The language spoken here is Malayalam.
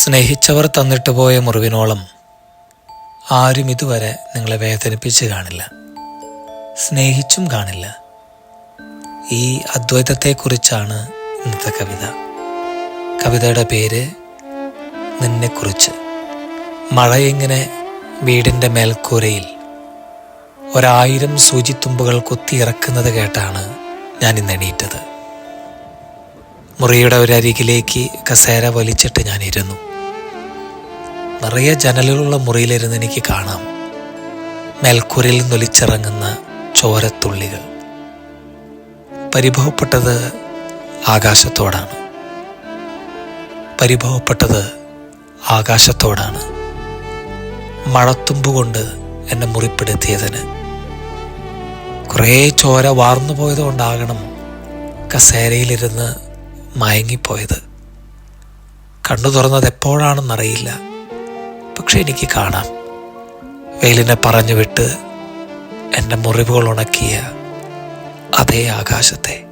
സ്നേഹിച്ചവർ തന്നിട്ട് പോയ മുറിവിനോളം ആരും ഇതുവരെ നിങ്ങളെ വേദനിപ്പിച്ച് കാണില്ല. സ്നേഹിച്ചും കാണില്ല. ഈ അദ്വൈതത്തെക്കുറിച്ചാണ് ഇന്നത്തെ കവിത. കവിതയുടെ പേര് നിന്നെക്കുറിച്ച്. മഴയിങ്ങനെ വീടിന്റെ മേൽക്കൂരയിൽ ഒരായിരം സൂചിത്തുമ്പുകൾ കുത്തിയിറക്കുന്നത് കേട്ടാണ് ഞാൻ ഇന്ന് എണീറ്റത്. മുറിയുടെ ഒരരികിലേക്ക് കസേര വലിച്ചിട്ട് ഞാൻ ഇരുന്നു. നിറയെ ജനലുകളുള്ള മുറിയിലിരുന്ന് എനിക്ക് കാണാം. മേൽക്കൂരയിൽ നിന്നൊലിച്ചിറങ്ങുന്ന ചോരത്തുള്ളികൾ. പരിഭവപ്പെട്ടത് ആകാശത്തോടാണ്. പരിഭവപ്പെട്ടത് ആകാശത്തോടാണ്. മഴത്തുമ്പുകൊണ്ട് എന്നെ മുറിപ്പെടുത്തിയതിന്. കുറേ ചോര വാർന്നു പോയതുകൊണ്ടാകണം കസേരയിലിരുന്ന് മയങ്ങിപ്പോയത്. കണ്ണു തുറന്നത് എപ്പോഴാണെന്നറിയില്ല. പക്ഷെ എനിക്ക് കാണാം. വെയിലിനെ പറഞ്ഞു വിട്ട് എന്റെ മുറിവുകൾ ഉണക്കിയ അതേ ആകാശത്തെ.